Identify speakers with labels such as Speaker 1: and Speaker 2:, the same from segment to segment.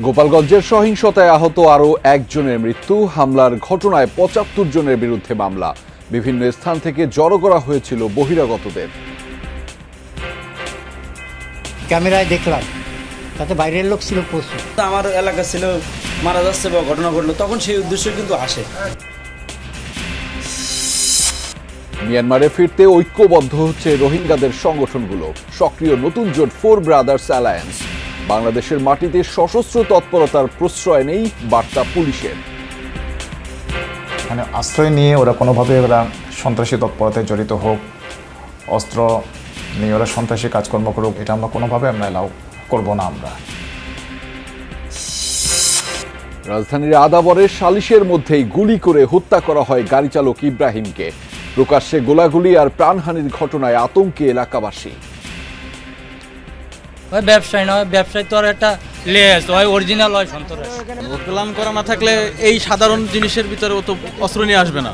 Speaker 1: গোপালগঞ্জের সহিংসতায় আহত আরও একজনের মৃত্যু হামলার ঘটনায় পঁচাত্তর জনের বিরুদ্ধে মামলা। বিভিন্ন স্থান থেকে জড়ো করা হয়েছিল বহিরাগতদের।
Speaker 2: ক্যামেরায় দেখলাম তাতে বাইরের লোক ছিল প্রচুর।
Speaker 3: তা আমার এলাকা ছিল মারা যাচ্ছে বা ঘটনা ঘটলো তখন সেই উদ্দেশ্যে কিন্তু আসে।
Speaker 1: মিয়ানমারে ফিরতে ঐক্যবদ্ধ হচ্ছে রোহিঙ্গাদের সংগঠনগুলো। সক্রিয় নতুন জোট ফোর ব্রাদার্স অ্যালায়েন্স বাংলাদেশের মাটিতে সশস্ত্র তৎপরতার প্রশ্রয় নেই বার্তা পুলিশের।
Speaker 4: মানে আশ্রয় নিয়ে ওরা কোনোভাবে ওরা সন্ত্রাসী তৎপরতায় জড়িত হোক অস্ত্র নিয়ে ওরা সন্ত্রাসী কাজকর্ম করুক এটা আমরা কোনোভাবে আমরা এলাও করব না আমরা।
Speaker 1: রাজধানীর আদাবরে সালিশের মধ্যেই গুলি করে হত্যা করা হয় গাড়ি চালক ইব্রাহিমকে। প্রকাশ্যে গোলাগুলি আর প্রাণহানির ঘটনায় আতঙ্কে এলাকাবাসী।
Speaker 5: ওই ব্যবসায়ী নয় ব্যবসায় তো আর একটা লেস হয় অরিজিনাল হয় সন্তরাস
Speaker 6: প্ল্যান করা না থাকলে এই সাধারণ জিনিসের ভিতরে ও তো অস্ত্র নিয়ে আসবে না।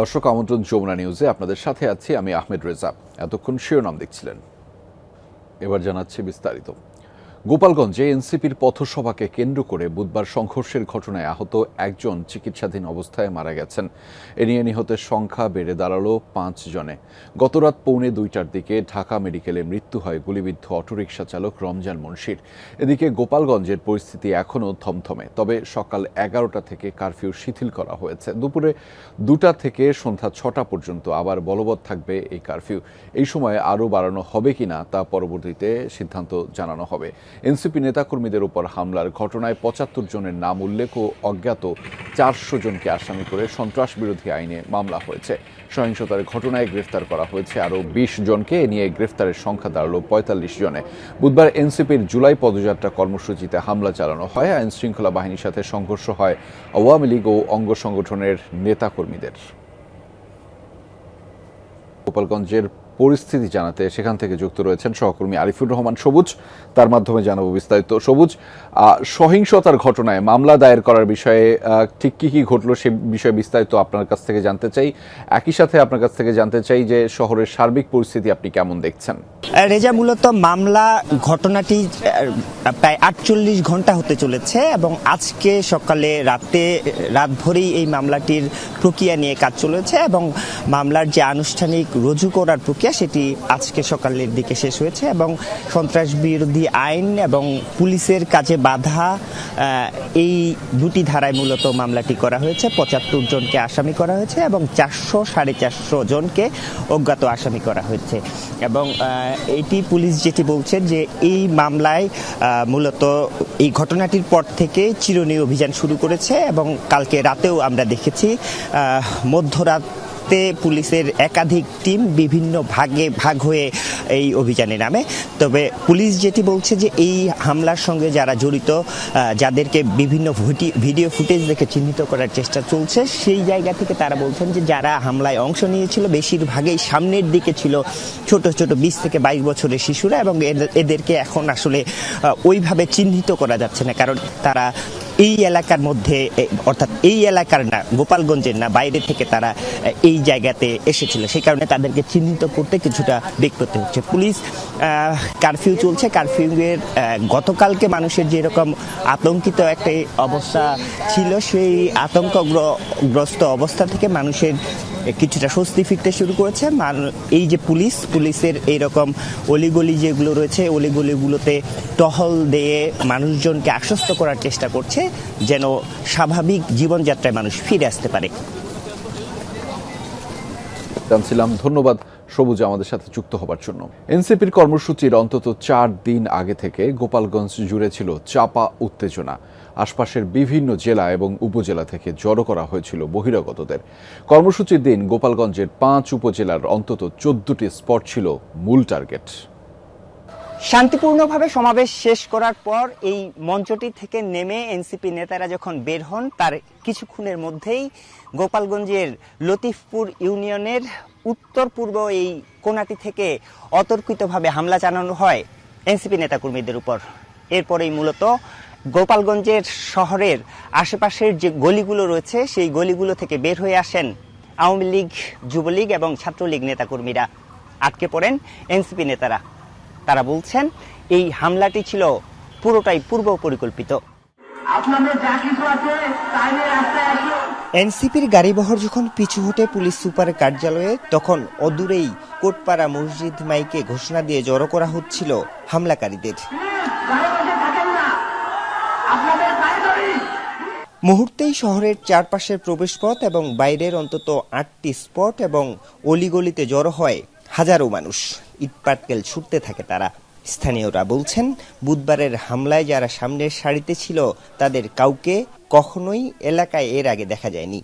Speaker 1: দর্শক আমন্ত্রণ যমুনা নিউজে। আপনাদের সাথে আছি আমি আহমেদ রেজা। এতক্ষণ শিরোনাম দেখছিলেন। এবার জানাচ্ছি বিস্তারিত। গোপালগঞ্জে এনসিপির পথসভাকে কেন্দ্র করে বুধবার সংঘর্ষের ঘটনায় আহত একজন চিকিৎসাধীন অবস্থায় মারা গেছেন। এ নিয়ে নিহতের সংখ্যা বেড়ে দাঁড়াল পাঁচ জনে। গতরাত পৌনে দুইটার দিকে ঢাকা মেডিকেলে মৃত্যু হয় গুলিবিদ্ধ অটোরিকশা চালক রমজান মুন্সির। এদিকে গোপালগঞ্জের পরিস্থিতি এখনও থমথমে, তবে সকাল এগারোটা থেকে কারফিউ শিথিল করা হয়েছে। দুপুরে দুটা থেকে সন্ধ্যা ছটা পর্যন্ত আবার বলবৎ থাকবে এই কারফিউ। এই সময়ে আরও বাড়ানো হবে কিনা তা পরবর্তীতে সিদ্ধান্ত জানানো হবে। এনসিপি নেতাকর্মীদের উপর হামলার ঘটনায় পঁচাত্তর জনের নাম উল্লেখ ও অজ্ঞাত চারশো জনকে আসামি করে সন্ত্রাস বিরোধী আইনে মামলা হয়েছে। সহিংসতার ঘটনায় গ্রেফতার করা হয়েছে আরও বিশ জনকে। এ নিয়ে গ্রেফতারের সংখ্যা দাঁড়াল পঁয়তাল্লিশ জনে। বুধবার এনসিপির জুলাই পদযাত্রা কর্মসূচিতে হামলা চালানো হয়। আইন শৃঙ্খলা বাহিনীর সাথে সংঘর্ষ হয় আওয়ামী লীগ ও অঙ্গ সংগঠনের নেতাকর্মীদের। গোপালগঞ্জের পরিস্থিতি জানাতে সেখান থেকে যুক্ত রয়েছেন সহকর্মী আরিফুর রহমান সবুজ। তার মাধ্যমে জানাব বিস্তারিত। সবুজ সহিংসতার ঘটনায় মামলা দায়ের করার বিষয়ে ঠিক কি কি ঘটলো সে বিষয়ে বিস্তারিত আপনার কাছ থেকে জানতে চাই। একই সাথে আপনার কাছ থেকে জানতে চাই যে শহরের সার্বিক পরিস্থিতি আপনি কেমন দেখছেন?
Speaker 7: রেজা, মূলত মামলা ঘটনাটি প্রায় আটচল্লিশ ঘণ্টা হতে চলেছে এবং আজকে সকালে রাতে, রাত ভরেই এই মামলাটির প্রক্রিয়া নিয়ে কাজ চলেছে এবং মামলার যে আনুষ্ঠানিক রুজু করার প্রক্রিয়া সেটি আজকে সকালের দিকে শেষ হয়েছে এবং সন্ত্রাস বিরোধী আইন এবং পুলিশের কাজে বাধা এই দুটি ধারায় মূলত মামলাটি করা হয়েছে। পঁচাত্তর জনকে আসামি করা হয়েছে এবং চারশো সাড়ে চারশো জনকে অজ্ঞাত আসামি করা হয়েছে। এবং এটি পুলিশ যেটি বলছে যে এই মামলায় মূলত এই ঘটনাটির পর থেকে চিরুনি অভিযান শুরু করেছে এবং কালকে রাতেও আমরা দেখেছি মধ্যরাত রাতে পুলিশের একাধিক টিম বিভিন্ন ভাগে ভাগ হয়ে এই অভিযানে নামে। তবে পুলিশ যেটি বলছে যে এই হামলার সঙ্গে যারা জড়িত যাদেরকে বিভিন্ন ভিডিও ফুটেজ দেখে চিহ্নিত করার চেষ্টা চলছে, সেই জায়গা থেকে তারা বলছেন যে যারা হামলায় অংশ নিয়েছিল, বেশিরভাগই সামনের দিকে ছিল ছোট ছোট বিশ থেকে বাইশ বছরের শিশুরা এবং এদের- এদেরকে এখন আসলে ওইভাবে চিহ্নিত করা যাচ্ছে না। কারণ তারা এই এলাকার মধ্যে অর্থাৎ এই এলাকার না, গোপালগঞ্জের না, বাইরে থেকে তারা এই জায়গাতে এসেছিল। সেই কারণে তাদেরকে চিহ্নিত করতে কিছুটা বেগ করতে হচ্ছে। পুলিশ কারফিউ চলছে। কারফিউয়ের গতকালকে মানুষের যেরকম আতঙ্কিত একটা অবস্থা ছিল, সেই আতঙ্কগ্রস্ত অবস্থা থেকে মানুষের কিছুটা স্বস্তি ফিরতে শুরু করেছে। এই যে পুলিশ, পুলিশের এইরকম অলিগলি যেগুলো রয়েছে, অলিগলিগুলোতে টহল দিয়ে মানুষজনকে আশ্বস্ত করার চেষ্টা করছে, যেন স্বাভাবিক জীবনযাত্রায় মানুষ ফিরে আসতে পারে।
Speaker 1: জানছিলাম, ধন্যবাদ সবুজ আমাদের সাথে যুক্ত হবার জন্য। এনসিপির কর্মসূচির অন্তত চার দিন আগে থেকে গোপালগঞ্জ জুড়ে ছিল চাপা উত্তেজনা। আশপাশের বিভিন্ন জেলা এবং উপজেলা থেকে জড়ো করা হয়েছিল বহিরাগতদের। কর্মসূচির দিন গোপালগঞ্জের পাঁচ উপজেলার অন্তত চোদ্দটি স্পট ছিল মূল টার্গেট।
Speaker 7: শান্তিপূর্ণভাবে সমাবেশ শেষ করার পর এই মঞ্চটি থেকে নেমে এনসিপি নেতারা যখন বের হন, তার কিছুক্ষণের মধ্যেই গোপালগঞ্জের লতিফপুর ইউনিয়নের উত্তর পূর্ব এই কোনাটি থেকে অতর্কিতভাবে হামলা চালানো হয় এনসিপি নেতাকর্মীদের উপর। এরপরেই মূলত গোপালগঞ্জের শহরের আশেপাশের যে গলিগুলো রয়েছে সেই গলিগুলো থেকে বের হয়ে আসেন আওয়ামী লীগ যুবলীগ এবং ছাত্রলীগ নেতাকর্মীরা। আটকে পড়েন এনসিপি নেতারা। তারা বলছেন এই হামলাটি ছিল পুরোটাই পূর্ব পরিকল্পিত। এনসিপির গাড়িবহর যখন পিছু হটে পুলিশ সুপারের কার্যালয়ে তখন অদূরেই কোটপাড়া মসজিদ মাইকে ঘোষণা দিয়ে জড়ো করা হচ্ছিল হামলাকারীদের। মুহূর্তেই শহরের চারপাশের প্রবেশপথ এবং বাইরের অন্তত আটটি স্পট এবং অলিগলিতে জড়ো হয় হাজারো মানুষ। ইটপাটকেল ছুটতে থাকে তারা। স্থানীয়রা বলছেন বুধবারের হামলায় যারা সামনের সারিতে ছিল তাদের কাউকে কখনোই এলাকায় এর আগে দেখা যায়নি।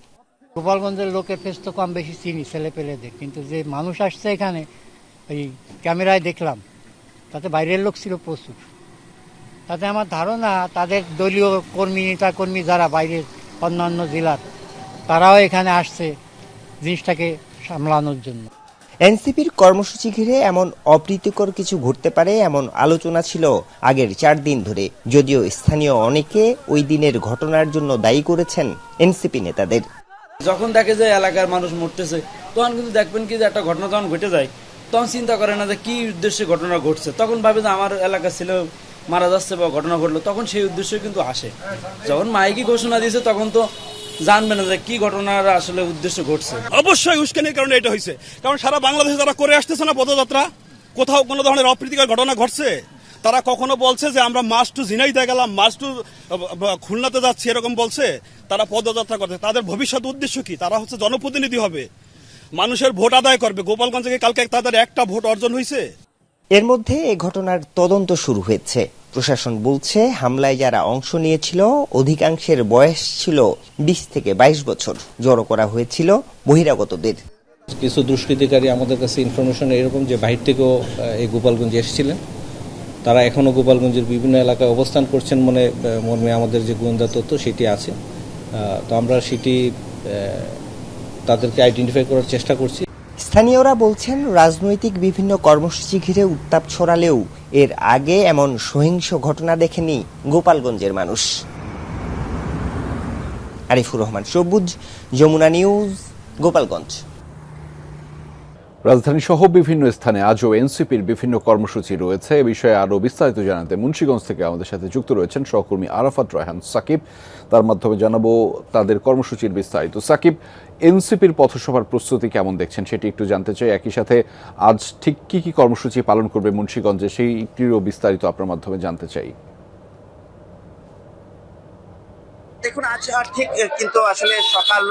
Speaker 2: গোপালগঞ্জের লোকের ফেস তো কম বেশি চিনি ছেলে পেলেদের কিন্তু যে মানুষ আসছে এখানে ওই ক্যামেরায় দেখলাম তাতে বাইরের লোক ছিল প্রচুর। তাতে আমার ধারণা তাদের দলীয় কর্মী নেতা কর্মী যারা বাইরের অন্যান্য জেলার তারাও এখানে আসছে জিনিসটাকে সামলানোর জন্য।
Speaker 7: এনসিপির কর্মসূচি ঘিরে এমন অপ্রীতিকর কিছু ঘটতে পারে এমন আলোচনা ছিল আগের চার দিন ধরে। যদিও স্থানীয় অনেকে ওই দিনের ঘটনার জন্য দায়ী করেছেন এনসিপি নেতাদের।
Speaker 3: যখন দেখে যে এলাকার মানুষ মরতেছে তখন কিন্তু দেখবেন কি যে একটা ঘটনা যখন ঘটে যায় তখন চিন্তা করে না যে কি উদ্দেশ্যে ঘটনা ঘটছে। তখন ভাবে যে আমার এলাকা ছেলে মারা যাচ্ছে বা ঘটনা ঘটলো, তখন সেই উদ্দেশ্য কিন্তু আসে। যখন মাইকি ঘোষণা দিয়েছে, তখন তো জানবে না যে কি ঘটনার আসলে উদ্দেশ্য ঘটছে।
Speaker 8: অবশ্যই উস্কানির কারণে এটা হয়েছে। কারণ সারা বাংলাদেশে যারা করে আসতেছে না পদযাত্রা, কোথাও কোনো ধরনের অপ্রীতিকর ঘটনা ঘটছে? তারা কখনো বলছে যে আমরা মাস টু ঝিনাইতে গেলাম মাস টু খুলনাতে যাচ্ছি, এরকম বলছে? তারা পদযাত্রা করছে। তাদের ভবিষ্যৎ উদ্দেশ্য কি? তারা হচ্ছে জনপ্রতিনিধি হবে। মানুষের ভোট আদায় করবে। গোপালগঞ্জে কালকে তাদের একটা ভোট অর্জন হয়েছে?
Speaker 7: এর মধ্যে এ ঘটনার তদন্ত শুরু হয়েছে। প্রশাসন বলছে, হামলায় যারা অংশ নিয়েছিল, অধিকাংশের বয়স ছিল বিশ থেকে বাইশ বছর। জড়ো করা হয়েছিল বহিরাগতদের।
Speaker 9: কিছু দুষ্কৃতিকারী আমাদের কাছে ইনফরমেশন এরকম যে বাহির থেকেও এই গোপালগঞ্জে এসেছিলেন। তারা এখনও গোপালগঞ্জের বিভিন্ন এলাকায় অবস্থান করছেন মনে মর্মে আমাদের যে গোয়েন্দা তথ্য সেটি আছে। তো আমরা সেটি তাদেরকে আইডেন্টিফাই করার চেষ্টা করছি।
Speaker 7: স্থানীয়রা বলছেন, রাজনৈতিক বিভিন্ন কর্মসূচি ঘিরে উত্তাপ ছড়ালেও এর আগে এমন সহিংস ঘটনা দেখেনি গোপালগঞ্জের মানুষ। আরিফুর রহমান, সবুজ, যমুনা নিউজ, গোপালগঞ্জ।
Speaker 1: রাজধানী সহ বিভিন্ন স্থানে আজও এনসিপির বিভিন্ন কর্মসূচি রয়েছে। এ বিষয়ে আরও বিস্তারিত জানাতে মুন্সিগঞ্জ থেকে আমাদের সাথে যুক্ত রয়েছেন সহকর্মী আরাফাত রয়হান সাকিব। তার মাধ্যমে জানাব তাদের কর্মসূচির বিস্তারিত। সাকিব, এনসিপির পথসভার প্রস্তুতি কেমন দেখছেন সেটি একটু জানতে চাই। একই সাথে আজ ঠিক কি কি কর্মসূচি পালন করবে মুন্সিগঞ্জে সেইটিরও বিস্তারিত আপনার মাধ্যমে জানতে চাই।
Speaker 10: দেখুন, আজ ঠিক কিন্তু আসলে সকাল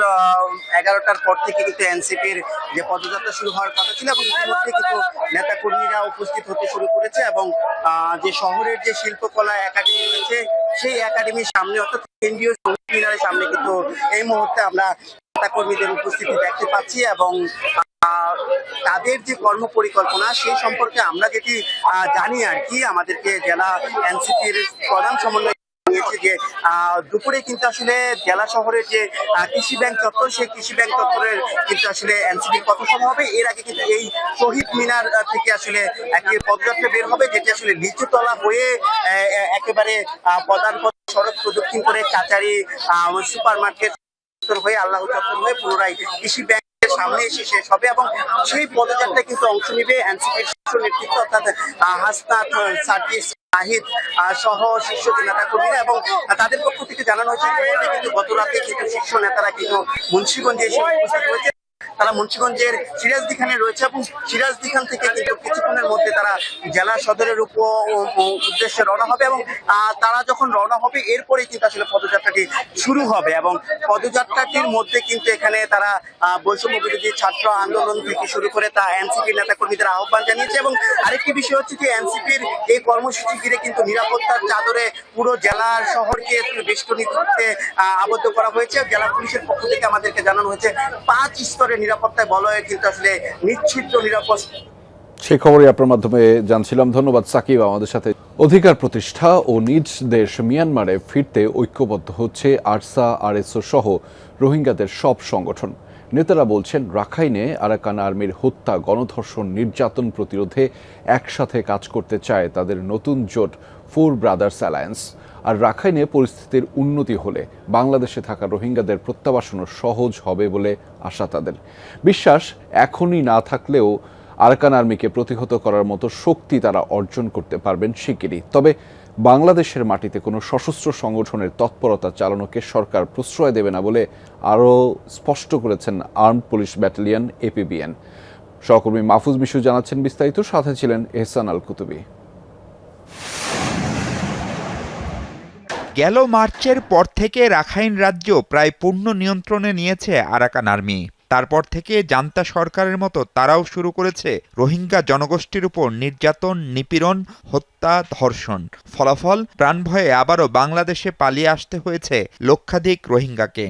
Speaker 10: এগারোটার পর থেকে কিন্তু এনসিপির যে পদযাত্রা শুরু হওয়ার কথা ছিল এবং ইতিমধ্যে কিন্তু নেতা কর্মীরা উপস্থিত হতে শুরু করেছে এবং যে শহরের যে শিল্পকলা একাডেমি রয়েছে, সেই একাডেমির সামনে অর্থাৎ কেন্দ্রীয় মিনারের সামনে কিন্তু এই মুহূর্তে আমরা নেতা কর্মীদের উপস্থিতি দেখতে পাচ্ছি এবং তাদের যে কর্ম পরিকল্পনা সেই সম্পর্কে আমরা যেটি জানি আর কি, আমাদেরকে জেলা এনসিপির প্রধান সমন্বয় জানিয়েছে যে দুপুরে কিন্তু আসলে জেলা শহরের যে কৃষি ব্যাংক চত্বর সেই কৃষি ব্যাংক চত্বরের কিন্তু আসলে এনসিপির পথসভা হবে। এর আগে কিন্তু এই শহীদ মিনার থেকে আসলে একটি পদযাত্রা বের হবে যেটি আসলে নিচুতলা হয়ে একেবারে প্রধান সড়ক প্রদক্ষিণ করে কাচারি সুপার মার্কেট হয়ে আল্লাহ চত্বর হয়ে পুনরায় কৃষি ব্যাংকের সামনে এসে শেষ হবে এবং সেই পদযাত্রায় কিন্তু অংশ নিবে এনসিপির শীর্ষ নেতৃত্ব অর্থাৎ আহ, হাসনাত সার্জিস নাহিদ সহ শীর্ষ জেলা নেতা কর্মীরা এবং তাদের পক্ষ থেকে জানানো হয়েছে গত রাতে কিন্তু শীর্ষ নেতারা কিন্তু মুন্সিগঞ্জে এসে উপস্থিত হয়েছে। তারা মুন্সিগঞ্জের সিরাজদিখানে রয়েছে এবং সিরাজদিখান থেকে কিছুক্ষণের মধ্যে তারা জেলা সদরের উপ উদ্দেশ্যে রওনা হবে এবং তারা যখন রওনা হবে, এরপরে কিন্তু আসলে পদযাত্রাটি শুরু হবে এবং পদযাত্রাটির মধ্যে কিন্তু এখানে তারা বৈষম্য বিরোধী ছাত্র আন্দোলন থেকে শুরু করে তা এনসিপির নেতা কর্মীদের আহ্বান জানিয়েছে এবং আরেকটি বিষয় হচ্ছে যে এনসিপির এই কর্মসূচি ঘিরে কিন্তু নিরাপত্তার চাদরে পুরো জেলার শহরকে বেষ্টনী করতে আবদ্ধ করা হয়েছে। জেলা পুলিশের পক্ষ থেকে আমাদেরকে জানানো হয়েছে, পাঁচ স্তরের নিরাপত্তায় বলয়ে কিন্তু আসলে নিশ্চিত নিরাপদ।
Speaker 1: সেই খবরই আপনার মাধ্যমে জানছিলাম। ধন্যবাদ সাকিব আমাদের সাথে। অধিকার প্রতিষ্ঠা ও নিজ দেশ মিয়ানমারে ফিরতে ঐক্যবদ্ধ হচ্ছে আরসা, আরএসও সহ রোহিঙ্গাদের সব সংগঠন। নেতারা বলছেন, রাখাইনে আরাকান আর্মির হত্যা, গণধর্ষণ, নির্যাতন প্রতিরোধে একসাথে কাজ করতে চায় তাদের নতুন জোট, ফোর ব্রাদার্স অ্যালায়েন্স। আর রাখাইনে পরিস্থিতির উন্নতি হলে বাংলাদেশে থাকা রোহিঙ্গাদের প্রত্যাবাসনও সহজ হবে বলে আশা তাদের। বিশ্বাস, এখনই না থাকলেও আরাকান আর্মিকে প্রতিহত করার মতো শক্তি তারা অর্জন করতে পারবেন শিগগিরই। তবে বাংলাদেশের মাটিতে কোনো সশস্ত্র সংগঠনের তৎপরতা চালানোকে সরকার প্রশ্রয় দেবে না বলে আরও স্পষ্ট করেছেন আর্ম পুলিশ ব্যাটালিয়ন এপিবিএন সহকর্মী মাহফুজ বিশু জানাচ্ছেন বিস্তারিত, সাথে ছিলেন এহসান আল কুতুবি
Speaker 11: গেল মার্চের পর থেকে রাখাইন রাজ্য প্রায় পূর্ণ নিয়ন্ত্রণে নিয়েছে আরাকান আর্মি। তারপর থেকে জান্তা সরকারের মতো তারাও শুরু করেছে রোহিঙ্গা জনগোষ্ঠীর উপর নির্যাতন, নিপীড়ন, হত্যা, ধর্ষণ। ফলাফল প্রাণ ভয়ে আবারও বাংলাদেশে পালিয়ে আসতে হয়েছে লক্ষাধিক রোহিঙ্গাকে।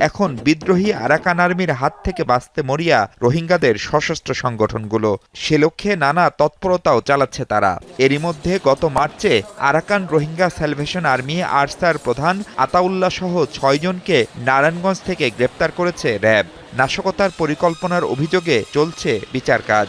Speaker 11: এখন বিদ্রোহী আরাকান আর্মির হাত থেকে বাঁচতে মরিয়া রোহিঙ্গাদের সশস্ত্র সংগঠনগুলো। সে লক্ষ্যে নানা তৎপরতাও চালাচ্ছে তারা। এরই মধ্যে গত মার্চে আরাকান রোহিঙ্গা স্যালভেশন আর্মি আরসার প্রধান আতাউল্লাহ সহ ছয়জনকে নারায়ণগঞ্জ থেকে গ্রেপ্তার করেছে র্যাব। নাশকতার পরিকল্পনার অভিযোগে চলছে বিচার কাজ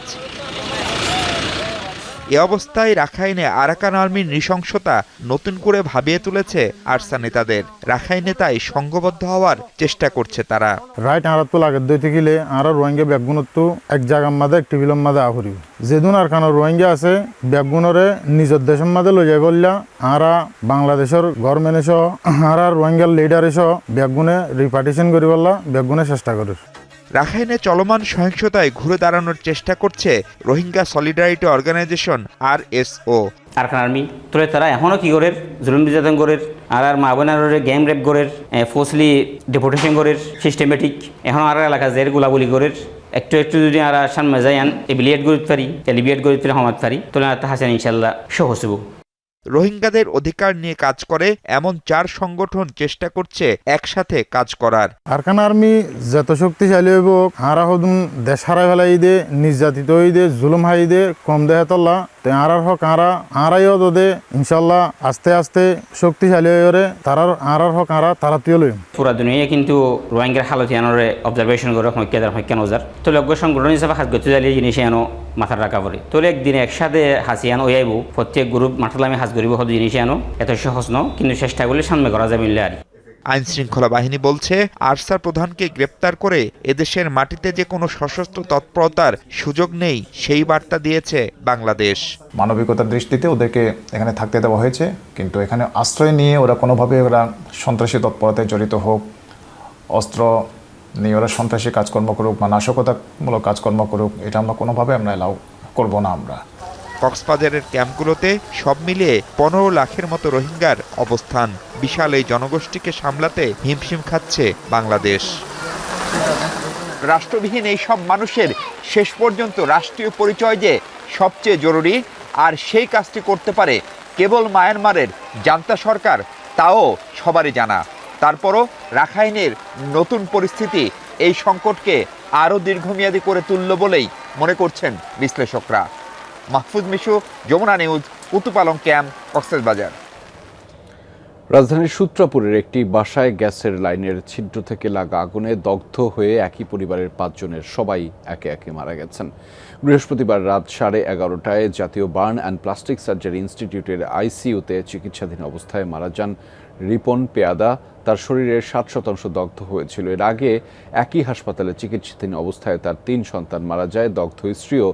Speaker 11: এ অবস্থায় রাখাইনে আরাকান আর্মির নৃশংসতা নতুন করে ভাবিয়ে তুলেছে আরসা নেতাদের। রাখাইনে তাই সংঘবদ্ধ হওয়ার চেষ্টা করছে তারা।
Speaker 12: রাইট আর তো লাগে দইতে গেলে আর রোহিঙ্গা ব্যাগগুণতো এক জায়গার মাঝে, একটি বিলম মাঝে আহরিব। যেদিন আর কানো রোহিঙ্গা আছে ব্যাগগুণরে নিজের দেশের মাঝে লই যাই বললা আরা বাংলাদেশের গভর্নমেন্ট সহ আর রোহিঙ্গার লিডার সহ ব্যাগগুণে রিপার্টিশন করি বললা ব্যাগগুণে চেষ্টা করে।
Speaker 11: রাখাইনে চলমান সহিংসতায় ঘুরে দাঁড়ানোর চেষ্টা করছে রোহিঙ্গা সলিডারিটি অর্গানাইজেশন আর
Speaker 13: আরখান আর্মি তোলে তারা এখনও কি করে জুলুম নির্যাতন করে আর আর মা বোনারে গেম রেপ করে ফোর্সলি ডিপোর্টেশন করে সিস্টেমেটিক এখন আর এলাকা জের গুলাগুলি করে একটু একটু যদি আর সামনে যাই এবিলিয়েট করতে পারি এলিবিয়েট করতে পারি সমাজ পারি, তোলে হাসান ইনশাল্লাহ, সহজ হব
Speaker 11: রোহিঙ্গাদের অধিকার নিয়ে কাজ করে, এমন চার সংগঠন চেষ্টা করছে একসাথে কাজ করার।
Speaker 12: আরকান আর্মি যত শক্তিশালী হইব, হারা হদুন দেশ হারাই ফেলাই দে নির্যাতিত হই দে জুলুম হাই দে কম দেহে তল্লা তো আরার হক আরা, আরাইও দে ইনশাল্লাহ আস্তে আস্তে শক্তিশালী হয়ে তারার, আরার হক আরা, তারা তুই লইম।
Speaker 13: পুরা দুনিয়া কিন্তু রোহিঙ্গার হালত আনোরে অবজারভেশন করে হইক্যাদার হইক্যান ওজার তো লগ্য সংগঠন হিসাবে হাত করতে যাইলে জিনিস আনো মাথার রাখা পড়ে। তোলে একদিন একসাথে হাসিয়ান আইব প্রত্যেক গ্রুপ মাথালে আমি হাজ করিব হয়তো জিনিস আনো, এত সহজ ন, কিন্তু চেষ্টা করলে সামনে করা যাবে আর
Speaker 11: আইন শৃঙ্খলা বাহিনী বলছে আরসা প্রধানকে গ্রেপ্তার করে এদেশের মাটিতে যে কোনো সশস্ত্র তৎপরতার সুযোগ নেই সেই বার্তা দিয়েছে বাংলাদেশ।
Speaker 4: মানবিকতার দৃষ্টিতে ওদেরকে এখানে থাকতে দেওয়া হয়েছে কিন্তু এখানে আশ্রয় নিয়ে ওরা কোনোভাবে ওরা সন্ত্রাসী তৎপরতায় জড়িত হোক অস্ত্র নিয়ে ওরা সন্ত্রাসী কাজকর্ম করুক বা নাশকতামূলক কাজকর্ম করুক এটা আমরা কোনোভাবে আমরা এলাও করব না আমরা।
Speaker 11: কক্সবাজারের ক্যাম্পগুলোতে সব মিলিয়ে পনেরো লাখের মতো রোহিঙ্গার অবস্থান। বিশাল এই জনগোষ্ঠীকে সামলাতে হিমশিম খাচ্ছে বাংলাদেশ। রাষ্ট্রবিহীন এই সব মানুষের শেষ পর্যন্ত রাষ্ট্রীয় পরিচয় যে সবচেয়ে জরুরি আর সেই কাজটি করতে পারে কেবল মায়ানমারের জান্তা সরকার, তাও সবারই জানা। তারপরও রাখাইনের নতুন পরিস্থিতি এই সংকটকে আরও দীর্ঘমেয়াদী করে তুলল বলেই মনে করছেন বিশ্লেষকরা। Mahfuz Mishu, Jamuna news, Kutupalong camp, Cox's Bazar.
Speaker 1: রাজধানীর সূত্রাপুরের একটি বাসায় গ্যাসের লাইনের ছিদ্র থেকে লাগা আগুনে দগ্ধ হয়ে একই পরিবারের পাঁচজনের সবাই একে একে মারা গেছেন। বৃহস্পতিবার রাত সাড়ে এগারোটায় জাতীয় বার্ন অ্যান্ড প্লাস্টিক সার্জারি ইনস্টিটিউটের আইসিইউতে চিকিৎসাধীন অবস্থায় মারা যান রিপন পেয়াদা। তার শরীরের ষাট শতাংশ দগ্ধ হয়েছিল। এর আগে একই হাসপাতালে চিকিৎসাধীন অবস্থায় তার তিন সন্তান মারা যায়। দগ্ধ স্ত্রীও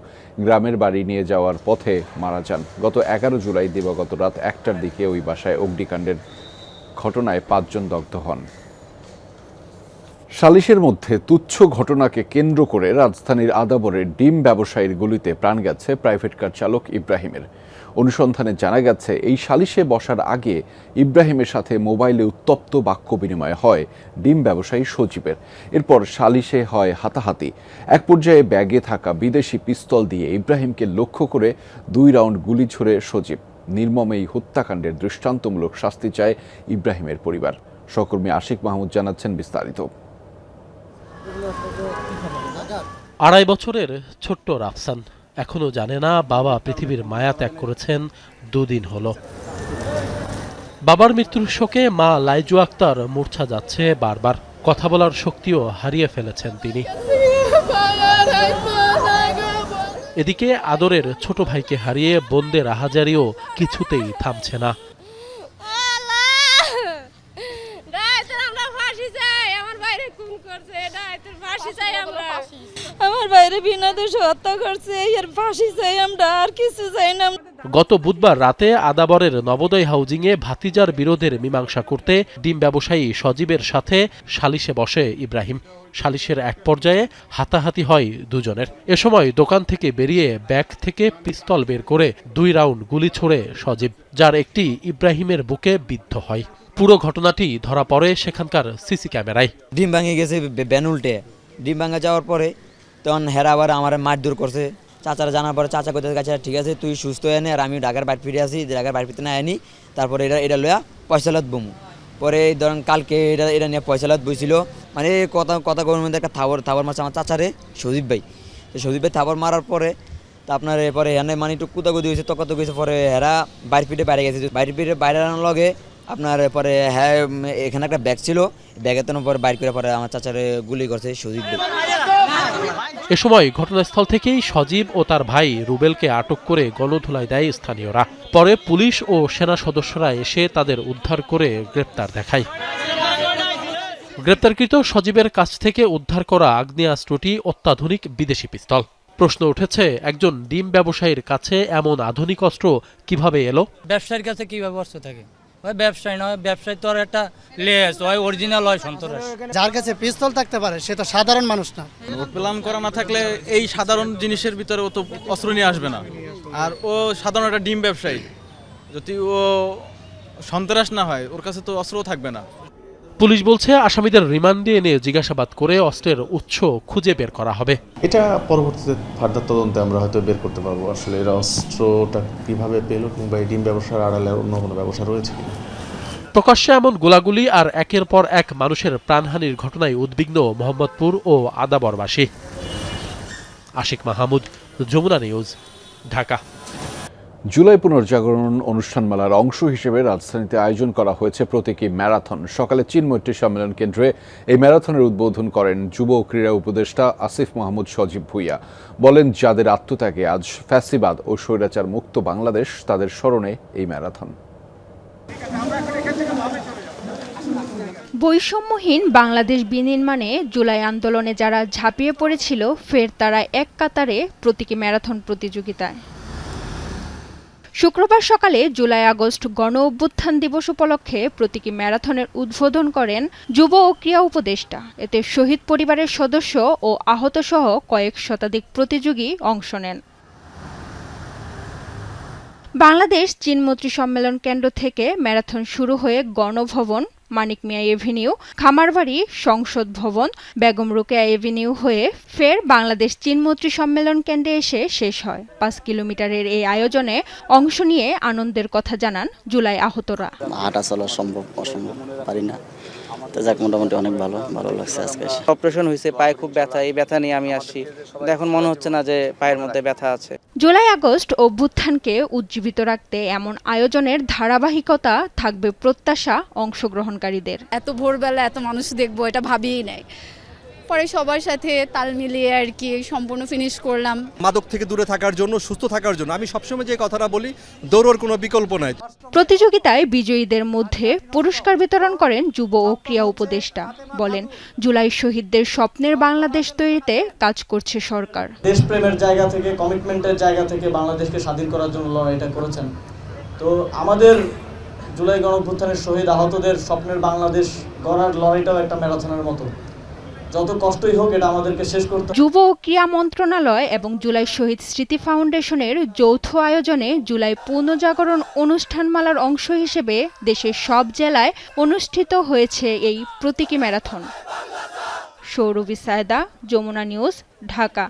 Speaker 1: গ্রামের বাড়ি নিয়ে যাওয়ার পথে মারা যান। গত এগারো জুলাই দিবাগত রাত একটার দিকে ওই বাসায় অগ্নিকাণ্ডের ঘটনায় পাঁচজন দগ্ধ হন। সালিশের মধ্যে তুচ্ছ ঘটনাকে কেন্দ্র করে রাজধানীর আদাবরের ডিম ব্যবসায়ীর গুলিতে প্রাণ গেছে প্রাইভেট কার চালক ইব্রাহিমের। অনুসন্ধানে জানা গেছে, এই সালিশে বসার আগে ইব্রাহিমের সাথে মোবাইলে উত্তপ্ত বাক্য বিনিময় হয় ডিম ব্যবসায়ী সজীবের। এরপর সালিশে হয় হাতাহাতি। এক পর্যায়ে ব্যাগে থাকা বিদেশি পিস্তল দিয়ে ইব্রাহিমকে লক্ষ্য করে দুই রাউন্ড গুলি ছুড়ে সজীব। নির্মম এই হত্যাকাণ্ডের দৃষ্টান্তমূলক শাস্তি চায় ইব্রাহিমের পরিবার। সহকর্মী আশিক মাহমুদ জানাচ্ছেন বিস্তারিত।
Speaker 14: আড়াই বছরের ছোট্ট রাফসান এখনও জানে না বাবা পৃথিবীর মায়া ত্যাগ করেছেন দুদিন হলো। বাবার মৃত্যুর শোকে মা লাইজু আক্তার মূর্ছা যাচ্ছে বারবার। কথা বলার শক্তিও হারিয়ে ফেলেছেন তিনি। এদিকে আদরের ছোট ভাইকে হারিয়ে বন্দে আহাজারিও কিছুতেই থামছে না।
Speaker 15: আমার। বাইরে বিনা দোষে হত্যা করছে এর ফাঁসি চাই আমরা আর কিছু চাই না
Speaker 14: গত বুধবার রাতে আদাবরের নবোদয় হাউজিংয়ে ভাতিজার বিরোধের মীমাংসা করতে ডিম ব্যবসায়ী সজীবের সাথে সালিশে বসে ইব্রাহিম। সালিশের এক পর্যায়ে হাতাহাতি হয় দুজনের। এ সময় দোকান থেকে বেরিয়ে ব্যাগ থেকে পিস্তল বের করে দুই রাউন্ড গুলি ছোড়ে সজীব যার একটি ইব্রাহিমের বুকে বিদ্ধ হয়। পুরো ঘটনাটি ধরা পড়ে সেখানকার সিসি ক্যামেরায়।
Speaker 16: ডিম ভাঙে গেছে ব্যান উল্টে। ডিম ভাঙা যাওয়ার পরে তখন হেরা আবার আমার মারধর করছে। চাচারা জানার পরে চাচা কোথায় কাছে ঠিক আছে, তুই সুস্থ হয়ে নে আর আমি ঢাকার বাড়ি ফিরে আসি। ঢাকার বাড়ি ফিরতে না আনি তারপরে এটা এটা লয়া পয়সালত বমু। পরে ধরেন কালকে এটা এটা নিয়ে পয়সালত বইছিল। মানে কথা কথা কবার মধ্যে একটা থাবর থাবর মাছ আমার চাচারে, সজীব ভাই। তো সজীব ভাই থাবর মারার পরে, তা আপনার এরপরে এখানে মানে একটু কুদাকুদি হয়েছে তকাত হয়েছে। পরে হেরা বাড়ি ফিরে বাইরে গেছে। বাড়ি ফিরে বাইরে আনার লগে আপনার পরে হ্যাঁ এখানে একটা ব্যাগ ছিল। ব্যাগের তো পরে বাইর করে পরে আমার চাচারে গুলি করছে সজীব ভাই।
Speaker 14: এ সময় ঘটনাস্থল থেকেই সজীব ও তার ভাই রুবেলকে আটক করে গণধুলায় দেয় স্থানীয়রা। পরে পুলিশ ও সেনা সদস্যরা এসে তাদের উদ্ধার করে গ্রেপ্তার দেখায়। গ্রেপ্তারকৃত সজীবের কাছ থেকে উদ্ধার করা আগ্নেয়াস্ত্রটি অত্যাধুনিক বিদেশি পিস্তল। প্রশ্ন উঠেছে, একজন ডিম ব্যবসায়ীর কাছে এমন আধুনিক অস্ত্র কীভাবে এলো?
Speaker 5: ব্যবসায়ীর কাছে কীভাবে অস্ত্র থাকে? ওই ব্যবসায়ী নয় ব্যবসায়ী তো আর একটা লেস হয় অরিজিনাল হয় সন্তোষ
Speaker 17: যার কাছে পিস্তল থাকতে পারে সে তো সাধারণ মানুষ না।
Speaker 6: প্ল্যান করা না থাকলে এই সাধারণ জিনিসের ভিতরে ও তো অস্ত্র নিয়ে আসবে না। আর ও সাধারণ একটা ডিম ব্যবসায়ী। যদি ও সন্ত্রাস না হয় ওর কাছে তো অস্ত্রও থাকবে না।
Speaker 14: পুলিশ বলছে আসামিদের রিমান্ডে এনে জিজ্ঞাসাবাদ করে অস্ত্রের উৎস খুঁজে বের করা হবে।
Speaker 18: এটা পরবর্তীতে ফার্দার তদন্তে আমরা হয়তো বের করতে পারব। আসলে এরা অস্ত্রটা কীভাবে পেল কিংবা এই ডিম ব্যবসার আড়ালে অন্য কোনো ব্যবসা রয়েছে কিনা?
Speaker 14: প্রকাশ্যে এমন গোলাগুলি আর একের পর এক মানুষের প্রাণহানির ঘটনায় উদ্বিগ্ন মোহাম্মদপুর ও আদাবরবাসী। আশিক মাহমুদ যমুনা নিউজ ঢাকা।
Speaker 1: জুলাই পুনর্জাগরণ অনুষ্ঠানমালার অংশ হিসেবে রাজধানীতে আয়োজন করা হয়েছে প্রতীকী ম্যারাথন। সকালে চীনমৈত্রী সম্মেলন কেন্দ্রে এই ম্যারাথনের উদ্বোধন করেন যুব ও ক্রীড়া উপদেষ্টা আসিফ মাহমুদ সজীব ভুইয়া। বলেন, যাদের আত্মত্যাগে আজ ফ্যাসিবাদ ও স্বৈরাচার মুক্ত বাংলাদেশ, তাদের স্মরণে এই ম্যারাথন।
Speaker 19: বৈষম্যহীন বাংলাদেশ বিনির্মাণে জুলাই আন্দোলনে যারা ঝাঁপিয়ে পড়েছিল, ফের তারা এক কাতারে প্রতীকী ম্যারাথন প্রতিযোগিতায়। শুক্রবার সকালে জুলাই আগস্ট গণ অভ্যুত্থান দিবস উপলক্ষে প্রতীকী ম্যারাথনের উদ্বোধন করেন যুব ও ক্রীড়া উপদেষ্টা। এতে শহীদ পরিবারের সদস্য ও আহতসহ কয়েক শতাধিক প্রতিযোগী অংশ নেন। বাংলাদেশ চীন মন্ত্রী সম্মেলন কেন্দ্র থেকে ম্যারাথন শুরু হয়ে গণভবন মানিক মিয়া এভিনিউ, খামারবাড়ি, সংসদ ভবন, বেগম রোকেয়া এভিনিউ হয়ে ফের বাংলাদেশ চীন মৈত্রী সম্মেলন কেন্দ্রে এসে শেষ হয়। পাঁচ কিলোমিটারের এই আয়োজনে অংশ নিয়ে আনন্দের কথা জানান জুলাই আহতরা।
Speaker 20: হাঁটা চলা সম্ভব, অসম্ভব, পারি না। তো যাক মোটামুটি অনেক ভালো ভালো লাগছে আজকে এসে।
Speaker 21: অপারেশন হয়েছে পায়ে খুব ব্যথা এই ব্যথা নিয়ে আমি আসছি। এখন মনে হচ্ছে না যে পায়ের মধ্যে ব্যথা আছে।
Speaker 19: জুলাই আগস্ট অভ্যুত্থানকে উজ্জীবিত রাখতে এমন আয়োজনের ধারাবাহিকতা থাকবে প্রত্যাশা অংশগ্রহণকারীদের।
Speaker 22: এত ভোরবেলা এত মানুষ দেখব এটা ভাবিয়েই নাই। পরে সবার সাথে তাল মিলিয়ে আর কি সম্পূর্ণ ফিনিশ করলাম।
Speaker 23: মাদক থেকে দূরে থাকার জন্য সুস্থ থাকার জন্য। আমি সবসময় যে কথাটা বলি দৌড়োর কোনো বিকল্প নাই।
Speaker 19: প্রতিযোগিতায় বিজয়ীদের মধ্যে পুরস্কার বিতরণ করেন যুব ও ক্রীড়া উপদেষ্টা। বলেন জুলাই শহীদদের স্বপ্নের বাংলাদেশ তৈরিতে কাজ করছে সরকার।
Speaker 24: দেশপ্রেমের জায়গা থেকে কমিটমেন্টের জায়গা থেকে বাংলাদেশকে স্বাধীন করার জন্য লড়াইটা করেছেন। তো আমাদের জুলাই গণঅভ্যুত্থানের শহীদ আহতদের স্বপ্নের বাংলাদেশ গড়ার লড়াইটাও একটা ম্যারাথনের মতো। যত কষ্টই হোক এটা আমাদেরকে শেষ করতে
Speaker 19: যুব ও ক্রীড়া মন্ত্রণালয় এবং জুলাই শহীদ স্মৃতি ফাউন্ডেশনের যৌথ আয়োজনে জুলাই পুনর্জাগরণ অনুষ্ঠানমালার অংশ হিসেবে দেশের সব জেলায় অনুষ্ঠিত হয়েছে এই প্রতীকী ম্যারাথন। সৌরভী সায়দা যমুনা নিউজ, ঢাকা।